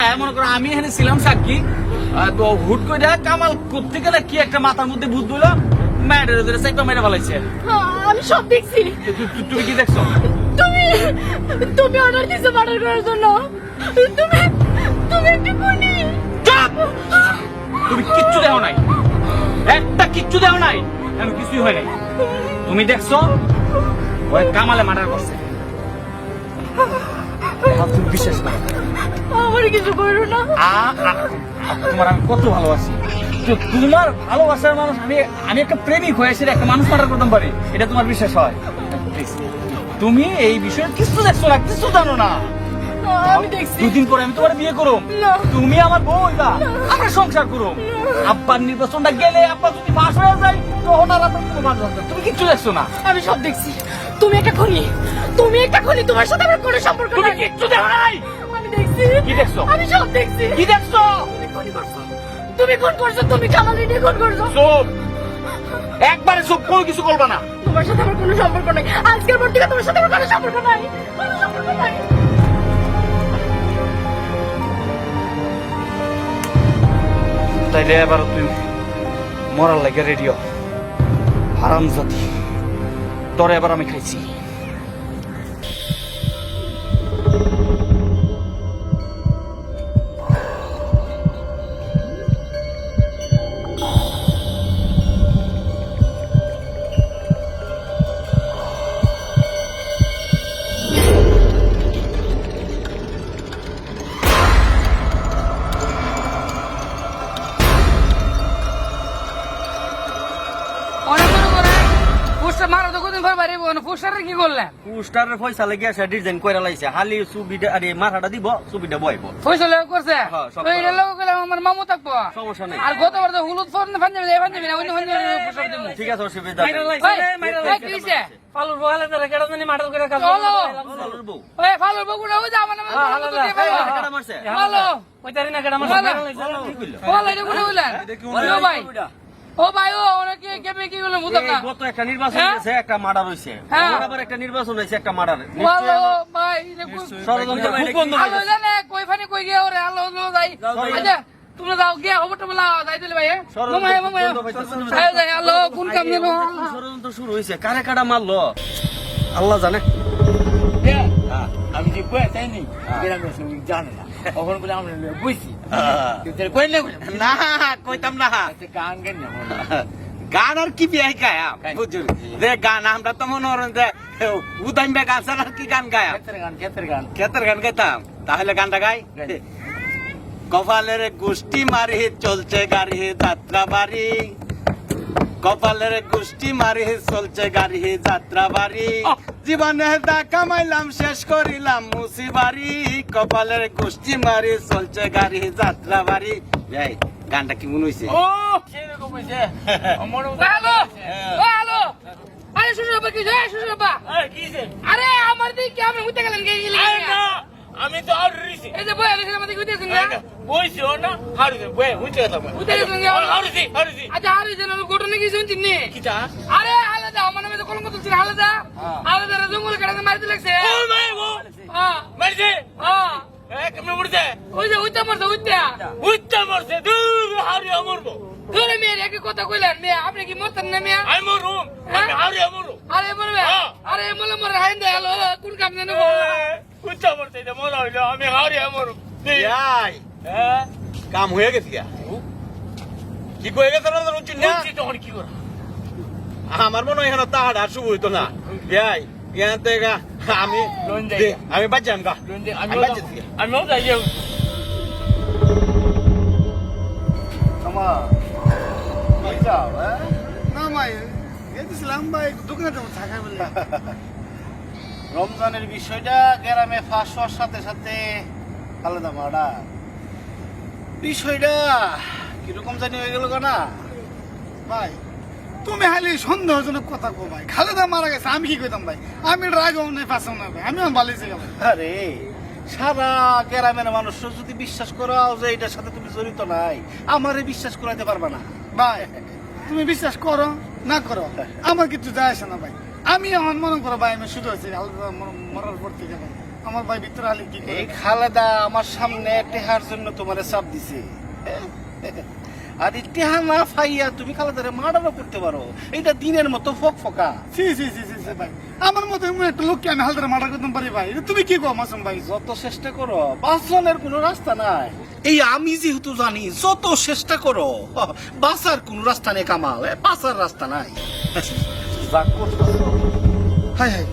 হ্যাঁ, মনে করো আমি এখানে ছিলাম সাক্ষী। তো হুট করে দেখা কামাল করতে গেলে কি একটা মাথার মধ্যে ভূত বইল ম্যাডের ধরে মেরে ফেলাইছে। হ্যাঁ, আমি সব দেখছি। তুমি কি দেখছ? তুমি তুমি অর্ডার দিছো করার জন্য। তুমি তুমি একটু চুপ! তুমি কিচ্ছু দেখো নাই। একটা কিচ্ছু দেখো নাই। আমি কিছুই হয় নাই। তুমি দেখছ? ওই কামালে মার্ডার করছে। আর তুমি বিশ্বাস না আমার কিছু করো না। তোমার আমি কত ভালোবাসি। তো তোমার ভালোবাসার মানুষ আমি আমি একটা প্রেমিক হয়ে সেটা একটা মানুষ মার্ডার করতে পারি। এটা তোমার বিশ্বাস হয়? তুমি এই বিষয়ে কিছু দেখছ না কিছু জানো না। দুদিন পরে আমি তোমার বিয়ে করুম। তুমি আমার বউ হইবা। আমরা সংসার করুম। আব্বার নির্বাচনটা গেলে আব্বা যদি পাশ হয়ে যায় তখন আর আপনার কোনো তুমি কিচ্ছু দেখছ না। আমি সব দেখছি। তুমি একটা খুনি। তুমি একটা খুনি তোমার সাথে আমার কোনো সম্পর্ক তুমি নাই। কিচ্ছু দেখো নাই। আমি দেখছি। কি দেখছ? আমি সব দেখছি। কি দেখছ? তুমি খুন করছ। তুমি খুন করছ তুমি কামাল রেডি খুন করছ। চুপ। একবারে চুপ কোনো কিছু করবা না। তোমার সাথে আমার কোনো সম্পর্ক নাই। আজকের পর থেকে তোমার সাথে আমার কোনো সম্পর্ক নাই। কোনো সম্পর্ক নাই। তাইলে এবার তুই মরার লাগে রেডিও হারাম জাতি তোরে এবার আমি খাইছি। করলেন? পোস্টারের পয়সা লাগিয়ে আসে ডিজাইন করে লাইছে। হালি সুবিধা আরে মাথাটা দিব সুবিধা বইব করছে? হ্যাঁ, সব তো এটা লোক গেলে আমার মামু থাকব। সমস্যা নেই। আর গতবার তো হলুদ ফোন ফান্দি দেবে ফান্দি না অন্য পোস্টার দিব ঠিক আছে অসুবিধা নেই। কি হইছে? পালুর বহালে তারা কেডা জানি মাডাল করে কাজ চালুর বউ। ওই ফালুর বগুড়া ওই যা মানে কাটা মারছে? ভালো ওই তারি না কেডা মারছে ভালো? ভালো এটা কোনে ও ভাই। ও ভাই ও অনেকে কেমনে কি বললেন বুঝলাম না। গত একটা নির্বাচন হ্যাঁ? হয়েছে একটা মার্ডার হয়েছে। হ্যাঁ। আবার একটা নির্বাচন হয়েছে একটা মার্ডার। ভালো ভাই ষড়যন্ত্র খুব বন্ধ হয়ে আলো জানে কই ফানি কই গিয়ে ওরে আলো আলো যাই আচ্ছা তোমরা যাও গিয়ে খবর টবর লাও যাই দিলে ভাই। যাই যাই আলো কোন কাম নেব ষড়যন্ত্র শুরু হয়েছে কারে কাটা মারলো? আল্লাহ জানে। আমি যে কয়ে চাইনি জানে না। তখন বলে আমরা বুঝছি। কই না না কইতাম না গান গান গান আর কি বিয়াই গায়া বুঝলি যে গান আমরা তো মনে করেন যে উদাইম বে গান আর কি গান গায়া ক্ষেত্রে গান ক্ষেত্রে গান কেতের গান গাইতাম তাহলে গানটা গাই গাই। কপালের গোষ্ঠী মারি চলছে গাড়ি যাত্রা বাড়ি কপালের গোষ্ঠী মারি চলছে গাড়ি যাত্রা বাড়ি জীবনে দা কামাইলাম শেষ করিলাম। মুসি বাড়ি কপালের গোষ্ঠী মারি চলছে গাড়ি যাত্রা বাড়ি যাই গানটা কি মনে হয়েছে ও! সেরকম হইছে আমার হ্যালো ও হ্যালো আরে বাবা কি বাবা আরে আমার দিকে কি আপনি উঠতে গেলেন গেলেন আরে না! আমি তো আর রিসি এই যে বই আলে আমাদের উঠতেছেন না? বইছি ও না হারুছে বই উঠে কথা উঠে গেছেন হারুছি হারুছি। আচ্ছা আরে যেন ঘটনা কি শুনছেন নি? কিটা? আরে আলাদা আমার নামে তো কলঙ্ক তুলছেন আলাদা। আলাদা জঙ্গল কাটাতে মারতে লাগছে। ও মাই ও হ্যাঁ। মারছে? হ্যাঁ। এক মে উড়ছে ওই যে উঠতে মারছে উঠতে উচ্চা মরছে দূর হারি আমরবো ধরে মেয়ের একই কথা কইলেন মেয়ে আপনি কি মরতেন না মেয়ে? আই মরু আমি হারি আমরু আরে মরবে? হ্যাঁ। আরে মলে মরে হাইন দে হ্যালো কোন কাম জানো মরছে এটা মরা হইল আমি হারি আমরু ইয়াই, হ্যাঁ? কাম হয়ে গেছে। কি কয়ে গেছে না চিন্তা? উচ্চি তখন কি করা? আমার মনে হয় এখানে তাহার আর শুভ হইতো না। ইয়াই ইয়ান থেকে আমি আমি বাচ্চাম গা। আমি আমি বাচ্চা থেকে আমি যাই যাও রমজানের বিষয়টা গ্রামে ফাঁস হওয়ার সাথে সাথে আলাদা মারা। বিষয়টা কীরকম জানি হয়ে গেল না? ভাই তুমি খালি সন্দেহজনক কথা কো ভাই। খালেদা মারা গেছে আমি কি কইতাম ভাই? আমি রাগও নাই ফাঁসাও না ভাই। আমি বালিছে গেল আরে সারা গ্রামের মানুষ যদি বিশ্বাস করাও যে এটার সাথে তুমি জড়িত নাই আমারে বিশ্বাস করাইতে পারবা না। ভাই তুমি বিশ্বাস করো না করো? আমার কিছু যায় আসে না ভাই। আমি এখন মনে করো ভাই আমি শুধু আছি আলাদা মর- মরার পর থেকে আমার ভাই ভিতরে আলি কি এই খালেদা আমার সামনে টেহার জন্য তোমার চাপ দিছে। আর এই না ফাইয়া তুমি খালেদারে মার্ডারও করতে পারো। এইটা দিনের মতো ফক ফকা। সি সি সি সি ভাই। আমার মতো একটা লোককে আমি হালদারে মার্ডার করতে পারি ভাই? তুমি কি কো মাসুম ভাই? যত চেষ্টা করো বাঁচনের কোনো রাস্তা নাই। এই আমি যেহেতু জানি যত চেষ্টা করো বাঁচার কোনো রাস্তা নেই কামাল। এ, বাঁচার রাস্তা নাই। High high.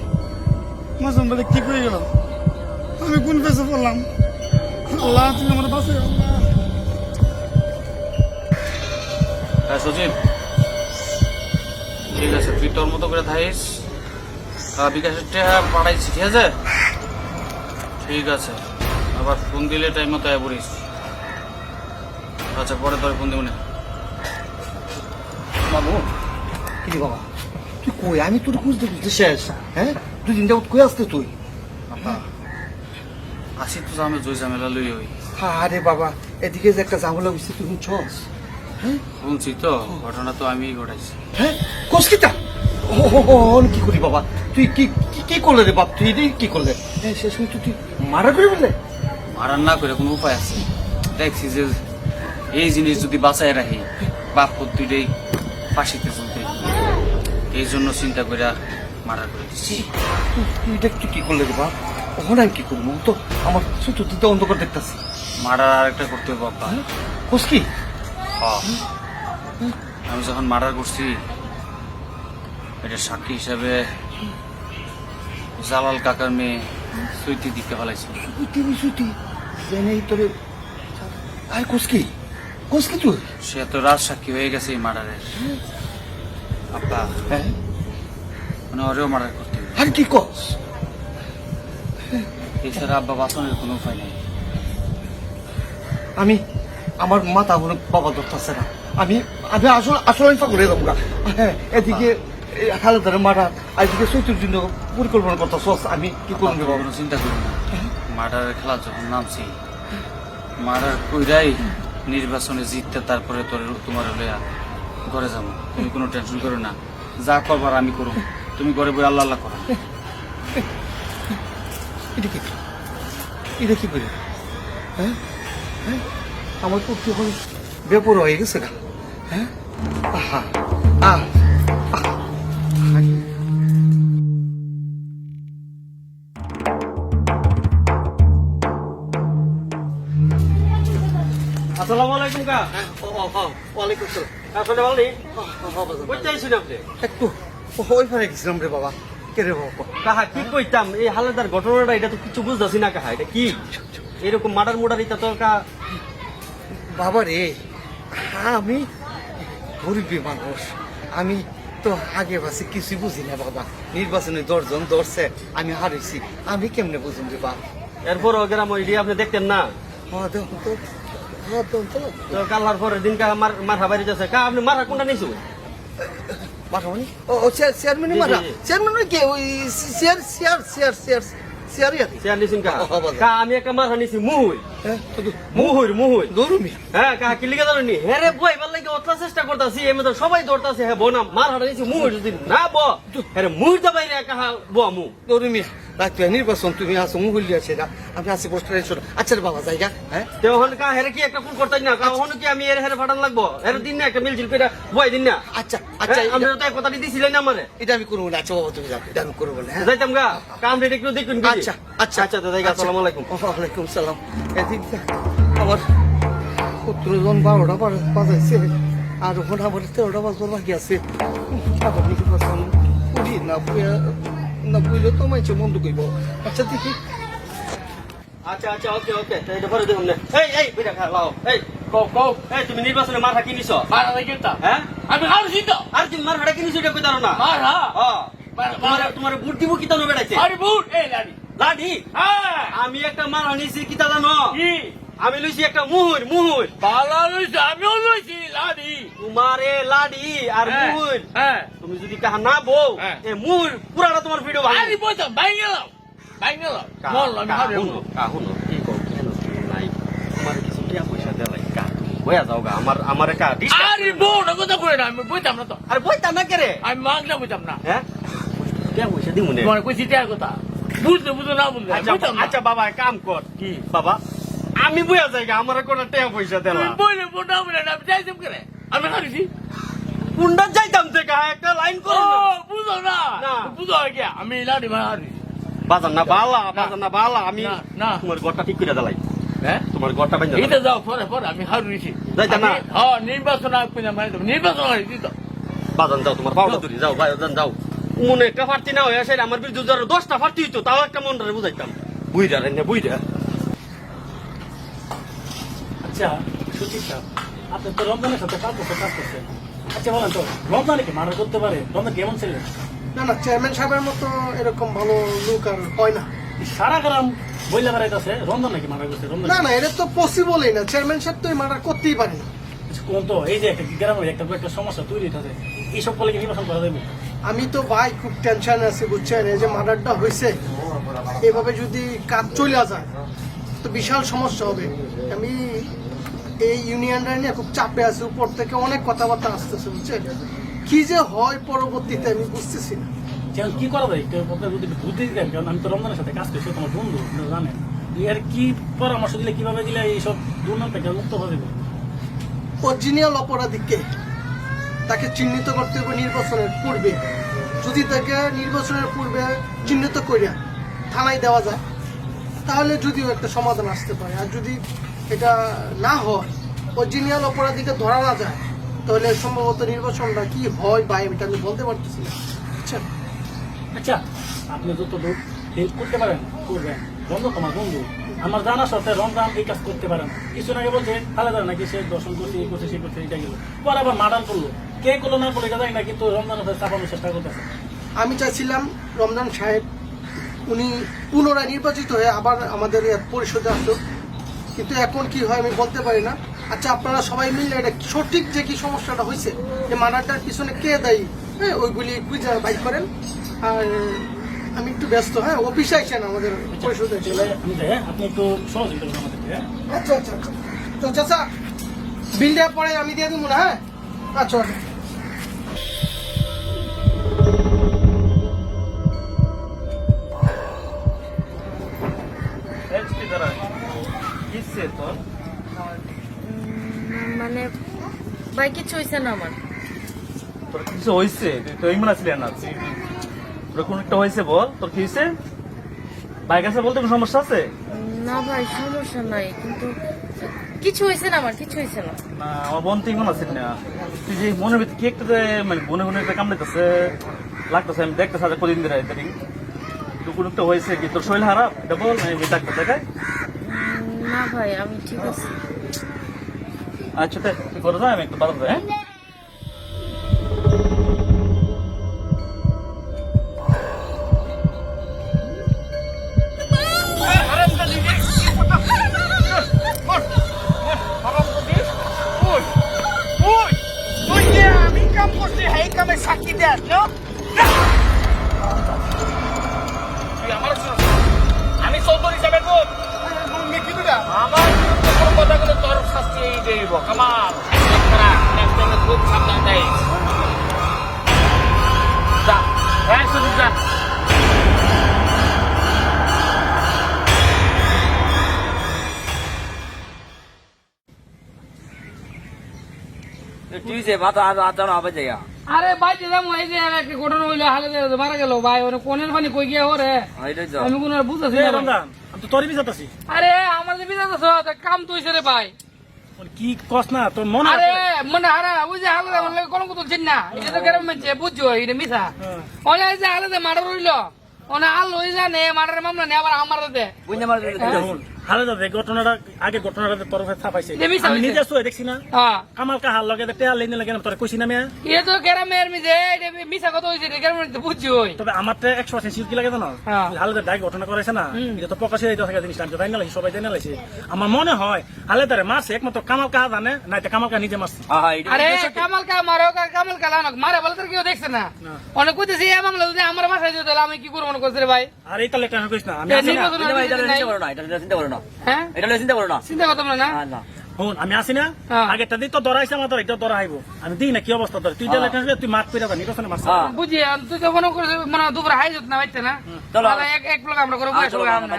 মাসুম ভাই কি করে গেল আমি কোন পেছে পড়লাম? আল্লাহ তুমি আমার আল্লাহ হ্যাঁ সচিন। ঠিক আছে তুই তোর মতো করে আর বিকাশের টেহা পাঠাইছি ঠিক আছে? ঠিক আছে। আবার ফোন দিলে টাইম মতো পড়িস আচ্ছা পরে তোর ফোন দিব না। মামু কি বাবা? তুই কই আমি তোর খুঁজতে খুঁজতে শেষ হ্যাঁ দুদিন যাবত কই আসতে তুই আসি তো আমি জয় ঝামেলা লই হই আরে বাবা এদিকে যে একটা ঝামেলা হয়েছে তুই শুনছস শুনছি তো ঘটনা তো আমিই ঘটাইছি হ্যাঁ ও, ও, ও, কি করি বাবা তুই কি কি- কি করলে রে বাপ তুই কি করলে হ্যাঁ শেষ তুই তুই মারা করে বললে মারার না করে কোনো উপায় আছে দেখছি যে এই জিনিস যদি বাঁচায় রাখি বাপ দুইটাই ফাঁসিতে চলতে এই জন্য চিন্তা করে মারা করে দিচ্ছি তুই এটা তুই কি করলে বাপ? ওখানে আমি কি করব? তো আমার চতুর্থ অন্ধকার দেখতেছি। মার্ডার আরেকটা করতে হবে কোস কি? হ্যাঁ। আমি যখন মার্ডার করছি এটা সাক্ষী হিসাবে জালাল কাকার মেয়ে সুইটি দিতে ফেলাইছিল। সুতি সুতি জেনেই তোরে আয় কোস কি? কোস কি তুই? সে তো রাজ সাক্ষী হয়ে গেছে এই মার্ডারের। হ্যাঁ? মানে ওরেও মার্ডার করতে হবে আর কি কস? এছাড়া আব্বা বাঁচানোর কোনো উপায় নেই। আমি আমার মাথা কোনো বাবা ধরতেছে না। আমি আমি আসলে আসলে হয়ে যাব গা। হ্যাঁ এদিকে খালেদারে মারা আর এদিকে চৈতুর জন্য পরিকল্পনা করতেছ। আমি কি করব? কোনো চিন্তা করি না। মার্ডারের খেলা যখন নামছি মার্ডার কইরাই নির্বাচনে জিততে তারপরে তোর তোমার হলে ঘরে যাব। তুমি কোনো টেনশন করো না। যা করবার আমি করব। তুমি ঘরে বই আল্লাহ আল্লাহ করো। এটা কি? এটা কি করে হ্যাঁ? হ্যাঁ? আমার পক্ষে এখন বেপর হয়ে গেছে গা। হ্যাঁ? আহা। আহ। আহ। আসসালামু আলাইকুম কা ও, ও, ও, ওয়ালাইকুম আসসালাম। আসলে ভালো ও, ও, ও, বাজান, কই চাইছেন আপনি একটু ওই পারে গেছিলাম রে বাবা। কে রে বাবা? কাহা কি কইতাম? এই হালাদার ঘটনাটা এটা তো কিছু বুঝতেছি না কাহা এটা কি? এরকম মার্ডার মোডার এটা তো কা বাবা রে আমি গরিবী মানুষ। আমি তো আগে বাসে কিছু বুঝি না বাবা। নির্বাচনে দশজন ধরছে আমি হারিয়েছি। আমি কেমনে বুঝুন রে বাবা এরপর ওই আপনি দেখতেন না? হ্যাঁ দেখুন তো। দেখুন তো তো কালার পরের দিন কা মার মাথা বাড়ি যাচ্ছে। কা আপনি মারা কোনটা নিছো মাঠামানি ও ও চেয়ার চেয়ারম্যানই জি, মারা জি, জি। চেয়ারম্যান কি? ওই চেয়ার চেয়ার চেয়ার চেয়ার চেয়ারই আছে চেয়ার নিছেন কা? ও, ও, বাবা। কা আমি একটা মাথা নিছি মুহুই মুহুই মুহুই দৌড়ুমি হ্যাঁ কাহা কি লিখে জানি রে বই ভালো লাগে অতলা চেষ্টা করতাছি এমে তো সবাই দৌড়তাছে। হ্যাঁ বোনা মার হারা নিছি মুহুই যদি না ব হ্যাঁ মুহুই তো বাইরে কাহা ব মু। নির্বাচন তুমি আসো মুহুল্লি আছে না আমি আসি পোস্টারে ছোট আচ্ছা বাবা জায়গা হ্যাঁ? তে ওখান কা হেরে কি একটা ফোন করতাই না? কা ওখানে কি আমি এর হেরে ফাটান লাগবো? এর দিন না একটা বই দিন না। আচ্ছা আচ্ছা হ্যাঁ, আমরা তো কথা দিছিলেন না আমারে। এটা আমি করব না। আচ্ছা বাবা তুমি যাও এটা আমি করব না হ্যাঁ? যাইতাম গা কাম রেডি একটু দেখুন? আচ্ছা আচ্ছা। আচ্ছা তো আসসালামু আলাইকুম। ওয়ালাইকুম সালাম। এদিক দিয়ে আমার সত্তরজন বারোটা বাজে- বাজাইছে। আর ওখানে আমার তেরোটা বাজবার বাকি আছে। আবার না না পুইলে তো মাইছে মন্দ কইব। আচ্ছা দেখি। আচ্ছা আচ্ছা ওকে ওকে এটা পরে দেখুন না এই এই বিটা খা লাও এই। কও কও। এই তুমি নির্বাচনে মার হাকি নিছো মারা দেখে তা হ্যাঁ? আমি হারছি তো। আর তুমি মার হাকি নিছো এটা কই দাও না? মারা হ্যাঁ মার- তোমার মার- তোমার বুট দিব কি তানো বেড়াইছে? আরে বুট এই লাড়ি। লাডি? হ্যাঁ। আমি একটা মার হানিছি কি তা জানো? কি? আমি লইছি একটা মুহুর মুহুর। বালা লইছে আমিও লইছি লাড়ি। তোমার লাডি আর হ্যাঁ, মুহুর। হ্যাঁ। তুমি যদি কাহা না বউ হ্যাঁ। এ মুহুর পুরাটা তোমার ভিডিও ভাই আরে বইতাম ভাই গেলাম ভাই গেলাম বল আমি হারে কাহুন কি কও কেন নাই? তোমার কিছু টিয়া পয়সা দেলাই কা? বয়া যাও গা আমার আমার কা আরে বোন কথা করে না আমি বইতাম না তো। আরে বইতা না কে রে? আমি মাগনা বইতাম না। হ্যাঁ? টিয়া পয়সা দিমু নে। তোমার কইছি তার কথা। বুঝতে বুঝতে না বুঝলে আচ্ছা আচ্ছা বাবা কাম কর। কি? বাবা আমি বইয়া যাই আমার কোনো টাকা পয়সা দিলাম বইলে না আমি যাইতাম করে আমি হারিছি। কুন্ডা যাইতাম থেকে একটা লাইন করো না। বুঝো না। না। বুঝো গিয়া আমি লাড়ি মারা হারি বাজার না বালা বাজার না বালা আমি না, না। তোমার ঘরটা ঠিক করে দিলাই। হ্যাঁ? তোমার ঘরটা বাইন্দা এটা যাও পরে পরে আমি হারিছি। না? হ্যাঁ নির্বাচন মানে নির্বাচন হারিছি তো বাজান যাও তোমার পাওনা ধরি যাও বাজান যাও। মনে একটা না হয়ে আসে আমার বিরুদ্ধে দশটা ফার্টি হইতো তাও একটা মনটারে বুঝাইতাম। রে বুইরা আচ্ছা সুচিত সাহেব আপনি তো রমজানের সাথে পাঁচ বছর কাজ করছেন। আচ্ছা বলেন তো রমজানে কি মার্ডার করতে পারে? রমজান কেমন ছিলেন না না চেয়ারম্যান সাহেবের মতো এরকম ভালো লোক আর হয় না। সারা গ্রাম বইলা বেড়াইতেছে রমজান নাকি মার্ডার করছে রমজান না না এটা তো পসিবলই না। চেয়ারম্যান সাহেব তো মার্ডার করতেই পারে। না আচ্ছা, কোন তো এই যে একটা গ্রামের একটা একটা সমস্যা তৈরি হচ্ছে এইসব বলে কি নির্বাচন করা যাবে আমি তো ভাই খুব টেনশন আছে বুঝছেন? এই যে মার্ডারটা হয়েছে এভাবে যদি কাজ চলে যায় তো বিশাল সমস্যা হবে। আমি এই ইউনিয়নটা নিয়ে খুব চাপে আছে উপর থেকে অনেক কথাবার্তা আসতেছে বুঝছেন? কি যে হয় পরবর্তীতে আমি বুঝতেছি না। যেমন কি করা যায়? বুদ্ধি দিতেন কারণ আমি তো রমজানের সাথে কাজ করছি ও তো আমার বন্ধু জানেন। এর কি পরামর্শ দিলে কীভাবে দিলে এইসব দুর্নাম থেকে মুক্ত যাবে? অরিজিনাল অপরাধীকে তাকে চিহ্নিত করতে হবে নির্বাচনের পূর্বে। যদি তাকে নির্বাচনের পূর্বে চিহ্নিত করিয়া থানায় দেওয়া যায় তাহলে যদিও একটা সমাধান আসতে পারে। আর যদি এটা না হয় অরিজিনাল অপরাধীকে ধরা না যায় তাহলে সম্ভবত নির্বাচনটা কি হয় বা এটা আমি বলতে পারতেছি না। বুঝছেন আচ্ছা আপনি যত লোক হেল্প করতে পারেন করবেন। রমজান তোমার বন্ধু আমার জানা সত্ত্বে রমজান এই কাজ করতে পারেন কিছু আগে বলছে আলাদা নাকি সে দর্শন করছে এই করছে সে করছে এটা গেল। পরে আবার মার্ডার করল। কে করল না করল এটা জানি না কিন্তু রমজান চাপানোর চেষ্টা করতেছে। আমি চাইছিলাম রমজান সাহেব উনি পুনরায় নির্বাচিত হয়ে আবার আমাদের পরিষদে আসুক। কিন্তু এখন কি হয় আমি বলতে পারি না। আচ্ছা আপনারা সবাই মিলে এটা সঠিক যে কি সমস্যাটা হয়েছে যে মানাটার পিছনে কে দায়ী? হ্যাঁ ওইগুলি খুঁজে বাইক করেন। আর আমি একটু ব্যস্ত হ্যাঁ অফিসে আইছেন আমাদের পরিষদে তাহলে হ্যাঁ? আপনি একটু হ্যাঁ। আচ্ছা আচ্ছা আচ্ছা। তো চাচা দেওয়ার পরে আমি দিয়ে দেবো না হ্যাঁ? আচ্ছা আচ্ছা। মানে ভাই কিছু হয়েছে না আমার? তোর কিছু হয়েছে তুই ইমন আসলি না তোর কোন একটা হয়েছে বল তোর কি হয়েছে বাইক আছে বলতে কোনো সমস্যা আছে? না ভাই সমস্যা নাই কিন্তু কিছু হয়েছে না আমার কিছু হয়েছে না। না আমার বোন তো ইমন আসলি না। তুই যে মনের ভিতরে কি একটা মানে মনে মনে একটা কামড়াইতেছে লাগতেছে আমি দেখতেছি আজ কদিন ধরে এদিন তো কোনো একটা হয়েছে কি? তোর শরীর খারাপ? এটা বল আমি ডাক্তার দেখাই। ভাই আমি ঠিক আছে। আচ্ছা তুই করে যা আমি একটু যাই হ্যাঁ? আমি কাম করছি এই কামে সাক্ষী দেয় আমি চৌধুরী হিসাবে আমার কোনো কথা বলে তোর শাস্তি এই দেব একজনে খুব সাবধান দেয়। যা হ্যাঁ শুধু যা। আরে বাইতে যাব এই যে একটা ঘটনা হইল হালে যে মারা গেল ভাই কোনের পানি কই গিয়া ওরে? আমি কোনো বুঝতেছি তো তোরই বিজাত আছি আরে আমার যে বিজাত আছো তা কাম তো হইছে রে ভাই। কি কস না তোর মনে আরে মনে হারা ওই যে হালে আমার লাগে কোনো কথা চিন না এটা তো গ্রাম মানছে বুঝছ এটা মিছা। ওলে যে হালে যে মার্ডার হইল ওনা আল হই জানে মার্ডার মামলা নে আবার আমার দে হালে যাবে ঘটনাটা আগে ঘটনাটা তোর ছাপাইছে। আমি নিজে শুয়ে দেখছি না। হ্যাঁ। কামাল কাহার লগে টেয়া লেনে লাগে না তোর কইছি না মেয়া। এ তো গ্রামের মিছে মিছা কথা হইছে গ্রামের তো বুঝছ তবে আমার তো কি লাগে জানো? হ্যাঁ। হালেদার ডাক ঘটনা করেছে না এটা তো প্রকাশে এই দেখা জিনিসটা আমি জানি সবাই জানি লাগছে। আমার মনে হয় হালে হালেদারে মারছে একমাত্র কামাল কাহা জানে না এটা কামাল কাহা নিজে মারছে। আরে কামাল মারো কামাল কা লানক মারে বলে তোর কেউ দেখছে না। অনেক কইতেছি এ মামলা যদি আমার তাহলে আমি কি করব? মনে করছি ভাই। আর এই তাহলে কেন কইস না আমি এ আছি না। নির্বাচন হবে যদি নাই। হ্যাঁ? এটা চিন্তা করো না। চিন্তা করতাম না না? হন আমি আসি না? হ্যাঁ। আগেরটা দিই তো ধরাইছে আমার ধর এটা ধরা আইবো আমি দিই না কি অবস্থা ধরে তুই দিলে টেনশন তুই মাত পেরে নির্বাচনে মারছ বুঝি তুই তো মনে করে মানে দুপুরে হাই যেত না? বাইতে না তাহলে এক এক লোক আমরা করে বসে সবাই আমরা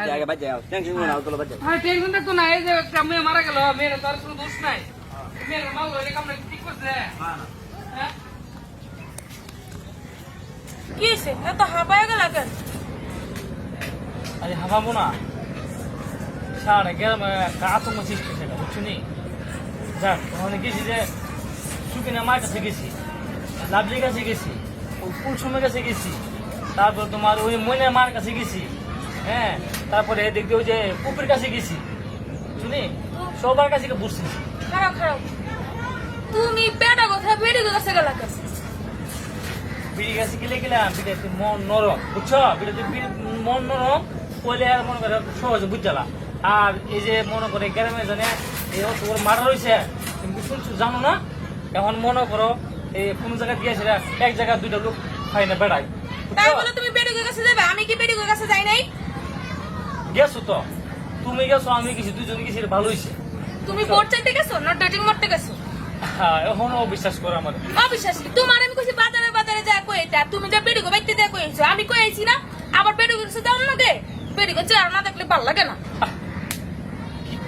হ্যাঁ। টেনশন থাকতো না এই যে একটা মারা গেল মেয়ের তার কোনো দোষ নাই। মেয়ের মারলো এটা কামড়ে ঠিক করছে। হ্যাঁ। কি হয়েছে এত হাঁপায় গেল কেন? আরে হাবাবো না। সারা গ্রামে একটা আতঙ্ক সৃষ্টি সেটা বুঝছ নি যাক ওখানে গেছি যে সুকিনা মার কাছে গেছি লাভলির কাছে গেছি ওই কুলসুমের কাছে গেছি তারপর তোমার ওই মইনের মার কাছে গেছি হ্যাঁ তারপরে দিয়ে ওই যে পুকুর কাছে গেছি শুনি সবার কাছে বসছি খারাপ খারাপ তুমি পেটা কথা বেড়ে গেছে গেল কেন বিড়ি গাছে গেলে গেলাম বিড়াতে মন নরম বুঝছ বিড়াতে মন নরম কইলে আর মনে করে সহজে বুঝালা আর এই যে মনে করে গ্রামে জানে এই অসুখ মারা রয়েছে। তুমি শুনছো জানো না? এখন মনে করো এই কোন জায়গায় গিয়েছে এক জায়গায় দুইটা লোক খাই না বেড়াই তাই বলে তুমি বেড়ে কাছে যাবে? আমি কি বেড়ে কাছে যাই নাই? গেছো তো? তুমি গেছো আমি গেছি দুজন গেছি ভালো হয়েছে তুমি বোর্ড চাইতে গেছো? না ডেটিং মারতে গেছো? হ্যাঁ এখনও বিশ্বাস করো আমার। অবিশ্বাস কি? তোমার আমি কইছি বাজারে বাজারে যা কই এটা। তুমি যা বেড়ে বাইতে যা কইছো আমি কইছি না? আবার বেড়ে কাছে যাও না গে? বেড়ে কাছে না দেখলে ভালো লাগে না।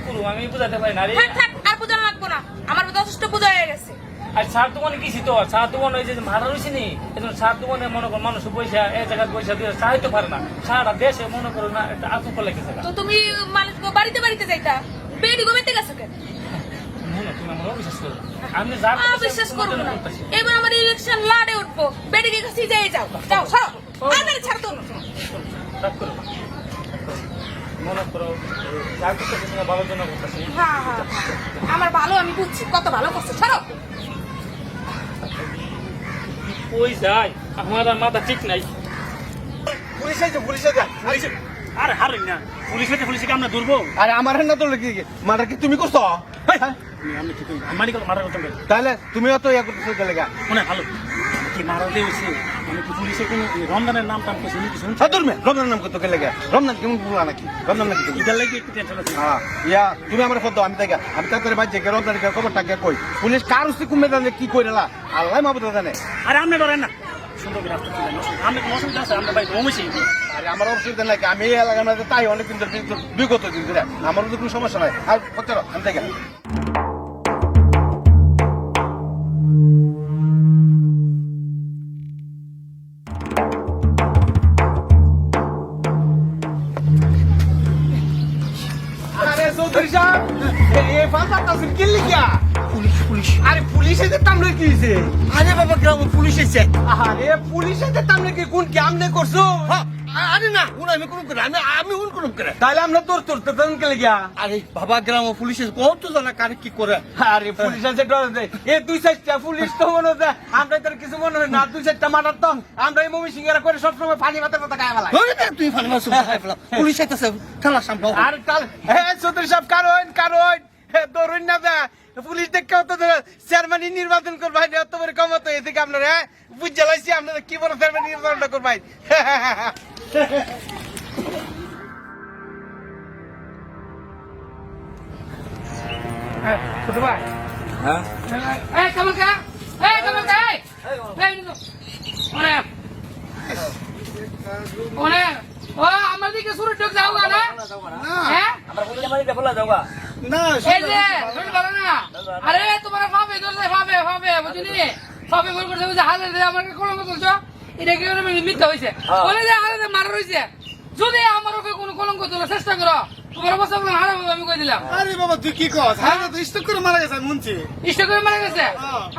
কি আমি বুঝাতে পারি না রে। থাক থাক আর পূজা লাগবো না। আমার যথেষ্ট পূজা হয়ে গেছে। আর সার দোকানে গেছি তো সার দোকান ওই যে মারা রয়েছে নি? এখন সার দোকানে মনে করো মানুষ পয়সা এক জায়গায় পয়সা দিয়ে চাইতে পারে না। সারা দেশে মনে করো না একটা আতঙ্ক লেগেছে তো তুমি মানুষ বাড়িতে বাড়িতে যাইতা? বেড়ে বাইতে গেছো কেন? আমি বিশ্বাস করব না। এবার আমার ইলেকশন লাড়ে উঠবো। বেড়ে কাছে যাই যাও যাও সরো। আর ছাড় তো। না। মনে করো এই যা করতেছি তোমার বাবার জন্য করতেছি। হ্যাঁ হ্যাঁ হ্যাঁ। আমার ভালো আমি বুঝছি। কত ভালো করছ ছাড়ো কই যাই আমার আর মাথা ঠিক নাই। পুলিশ আইছে পুলিশ আইছে। পুলিশে? আরে হারেন না। পুলিশে কি আমরা দুর্বল আরে আমার না তো কি মার্ডার কি তুমি করছ? হ্যাঁ? আমি ঠিক তাহলে তুমিও তো ইয়া করতেছো গেলে গা। মনে ভালো। কি মারা দিয়েছে মানে কি পুলিশে কোনো রমজানের নাম টাম কিছু কিছু শুনছে সাদুর মে রমজান নাম কত গেলে গা রমজান কেমন পুরা নাকি? রমজান নাকি তুমি? ইদার লাগে একটু টেনশন আছে। হ্যাঁ ইয়া তুমি আমার আমি তাই আমি তাড়াতাড়ি বাজে গে রমজান কে খবর টাকা কই? পুলিশ কার উস্তি কুমে জানে কি কইরা আল্লাহ মাবুদ জানে। আরে আপনি ধরেন না। সুন্দর করে রাস্তা চলে আপনি কোনো অসুবিধা আছে আমরা ভাই ঘুমিয়েছি আরে আমার অসুবিধা নাই আমি এই এলাকার মধ্যে তাই অনেক দিন বিগত- বিগত দিন ধরে। আমার তো কোনো সমস্যা নাই। আর চলো আমি তাই হইছে আরে বাবা গ্রাম পুলিশ এসে আরে পুলিশ এসে তামলে কি কোন কি আমনে করছ? আরে না কোন আমি কোন করে আমি আমি কোন কোন করে? তাহলে আমরা তোর তোর তোর কে লাগিয়া আরে বাবা গ্রাম পুলিশ এসে কত জানা কারে কি করে? আরে পুলিশ এসে ডর দেয় এ দুই চারটা পুলিশ তো মনে হয় আমরা তার কিছু মনে হয় না। দুই চারটা মারার তো। আমরা এই মমি সিঙ্গারা করে সবসময় পানি ভাতের কথা খাই ফেলাই। তুই ফানি মাছ পুলিশ আইতাছে ঠালা সামলাও। আর কাল হ্যাঁ চৌধুরী সাহেব কারণ কারণ ধরুন না পুলিশ দেখে তো চেয়ারম্যান নির্বাচন করবাই অত বড় কমত হয়েছে কি আপনারা হ্যাঁ? বুঝতে পারছি আপনারা কি বড় চেয়ারম্যান নির্বাচনটা করবাই ছোট ভাই এই কামাল কা এই কামাল কা এই এই ওরে। ওরে। ও আমার দিকে শুরু ঢুক যাও না হ্যাঁ? না এই যে শুনতে পারো না আরে তোমার ভাবে ধরছে ভাবে ভাবে বুঝলি ভাবে বল করতে বুঝে হালে দে আমাকে কলঙ্ক তুলছো এটা কি মিথ্যা হয়েছে বলে যে মারা রয়েছে যদি আমার ওকে কোনো কলঙ্ক তোলার চেষ্টা করো তোমার অবস্থা বলে হারাবো আমি কই দিলাম? আরে বাবা তুই কি কস? হ্যাঁ? তো ইষ্ট করে মারা গেছে আমি শুনছি। ইষ্ট করে মারা গেছে?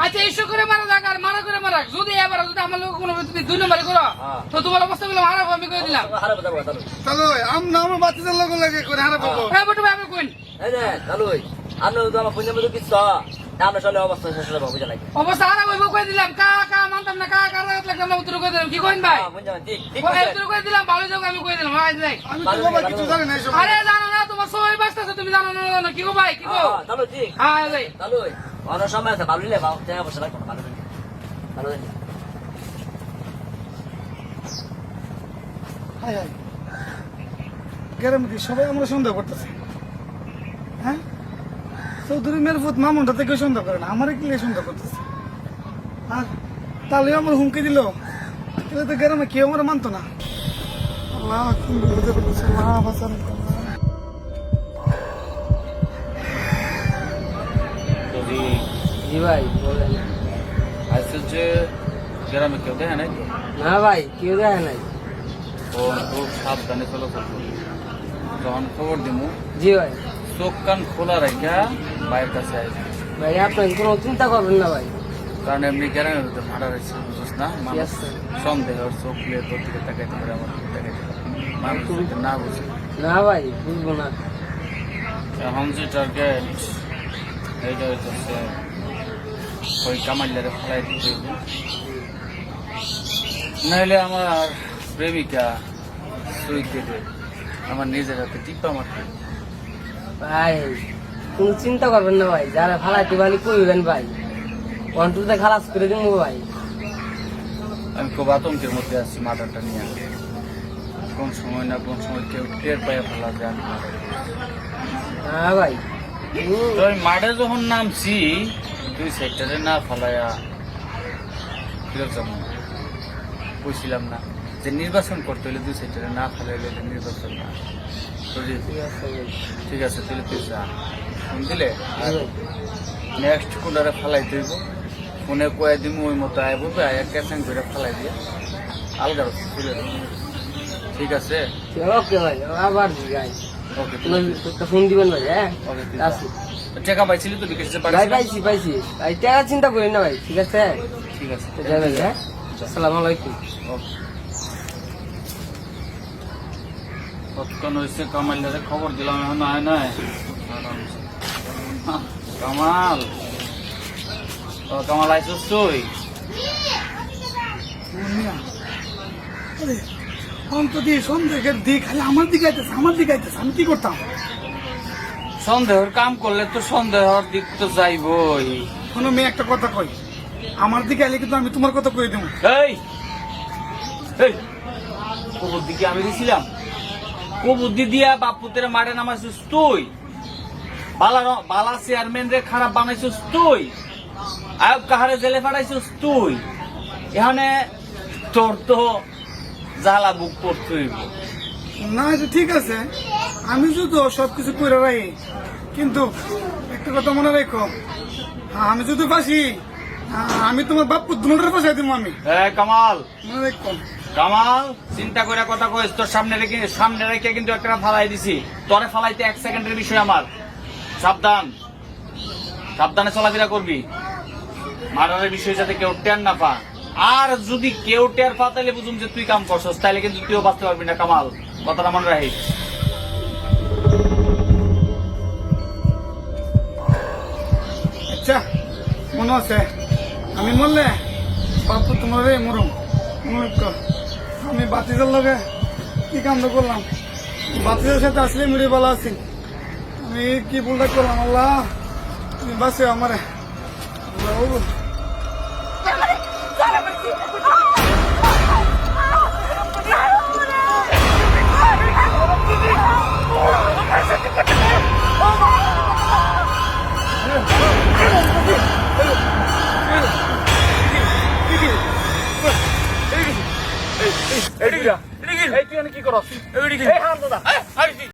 আচ্ছা ইষ্ট করে মারা যাক আর মারা করে মারা যদি এবার যদি আমার লোক কোনো যদি দুই নম্বরে করো তো তোমার অবস্থা বলে হারাবো আমি কই দিলাম? চলো আমরা আমার বাচ্চাদের লোক লাগে করে হারা পাবো হ্যাঁ বটু ভাই আমি কই অবস্থা হারাবো আমি কই দিলাম? কা কা মানতাম না কা কা রাখলে কেমন উত্তর কই দিলাম। কি কইন ভাই? কই উত্তর কই দিলাম ভালো যোগ আমি কই দিলাম আজ নাই আমি তো বাবা কিছু জানি না আরে জানো না তোমার সবাই বাঁচতেছে তুমি জানো না কি গো ভাই কি গো? হ্যাঁ হায় হায় গ্রামে কি সবাই আমরা সন্দেহ করতেছি হ্যাঁ চৌধুরী মেয়ের পুত মামুনটা থেকে সন্দেহ করে না আমারে কি লিয়ে সন্দেহ করতেছে? আর তাহলে আমার হুমকি দিল। তাহলে তো গ্রামে কেউ আমার মানতো না। আল্লাহ কি বিপদে পড়েছে আল্লাহ বাঁচান জি ভাই বলেন। আজকে যে গ্রামে কেউ দেখে নাই না ভাই কেউ দেখে নাই। ও খুব সাবধানে চলাচল করবি যখন খবর দিমু জি ভাই। চোখ কান খোলা রাখা মায়ের কাছে আসবি ভাই আপনি কোনো চিন্তা করবেন না ভাই? কারণ এমনি গ্রামের ভিতরে ভাড়া রয়েছে বুঝছিস না? মানুষ সন্দেহ চোখ খুলে তোর দিকে তাকাইতে পারে আমার দিকে তাকাইতে পারে। মানুষ না বুঝে। না ভাই বুঝব না। এখন যে টার্গেট এইটা হইতেছে ওই কামাইলারে ফেলাই দিতে নাহলে আমার প্রেমিকা সুইকেটে আমার নিজের হাতে টিপা মারতে। ভাই কোনো চিন্তা করবেন না ভাই যারা ফালাইতে পারি কইবেন ভাই। কন্ট্রোলতে খালাস করে দিব ভাই। আমি খুব আতঙ্কের মধ্যে আছি মার্ডারটা নিয়ে। কোন সময় না কোন সময় কেউ টের পায়ে ফেলা যায় আমি murder করছি। না ভাই হুম, তো মাঠে যখন নামছি তুই সেক্টরে না ফেলাইয়া ফেরত যাব না। না যে নির্বাচন করতে হলে দুই সেক্টরে না ফেলাইলে নির্বাচন না। ঠিক আছে ঠিক আছে তাহলে তুই যা। জি ভাই। নেক্সট কোনটারে ফালাই দিব। ফোনে কয়ে দিব ওই মতো বলবে আয় ক্যাশন করে ফেলাই দিয়ে আলগা তুলে ঠিক আছে? ওকে ভাই আবার যাই। ওকে একটা ফোন দিবেন ভাই হ্যাঁ? ওকে তুই আসি। যা। টাকা পাইছিলি তো বিকাশে ভাই পাইছি পাইছি। ভাই টাকা চিন্তা করি না ভাই ঠিক আছে? ঠিক আছে যাবেন হ্যাঁ? আসসালামু আলাইকুম। ওকে। কতক্ষণ হয়েছে কামাইলারে? খবর দিলাম এখন আয় আহ, কামাল। ও কামাল আইসস তুই? মিয়া আরে অন্তত এই সন্দেহের দিক খালি আমার দিকে আইতেছে আমার দিকে আইতেছে আমি কি করতাম সন্দেহের কাম করলে তো সন্দেহর দিক তো যাইবই। কোনো মেয়ে একটা কথা কই। আমার দিকে আইলে কিন্তু আমি তোমার কথা কই দেবো। এই এই কবুর দিকে আমি দিছিলাম কবুদ্দি দিয়া বাপুতের মারে নামাইছিস তুই? বালা বালা চেয়ারম্যান রে খারাপ বানাইছিস তুই। আয়ব কাহারে জেলে পাঠাইছিস তুই। এখানে তোর তো জ্বালা বুক করতে হইব। না এটা ঠিক আছে। আমি যদি সব কিছু করে রাখি। কিন্তু একটা কথা মনে রেখো। আমি যদি ফাঁসি আমি তোমার বাপ দুটার ফাঁসাই দিব আমি। এ কামাল। মনে রেখো। কামাল চিন্তা করে কথা কইস তোর সামনে রেখে সামনে রেখে কিন্তু একটা ফালাই দিছি। তোরে ফালাইতে এক সেকেন্ডের বিষয় আমার। সাবধান। সাবধানে চলাফেরা করবি। মারারের বিষয় যাতে কেউ টের না পা আর যদি কেউ টের পা তাহলে বুঝুম যে তুই কাম করছস। তাহলে কিন্তু তুইও বাঁচতে পারবি না, কামাল। কথাটা মনে রাখিস। আচ্ছা মনে আছে। আমি মরলে বাপু তোমার মরুম। আমি বাতিজার লগে কি কাম করলাম? বাতিজার সাথে আসলে মেরে ভালো আছি। আমি কি ভুলটা করলাম আল্লাহ বাঁচে আমারে এই কি করস এই এই, এই,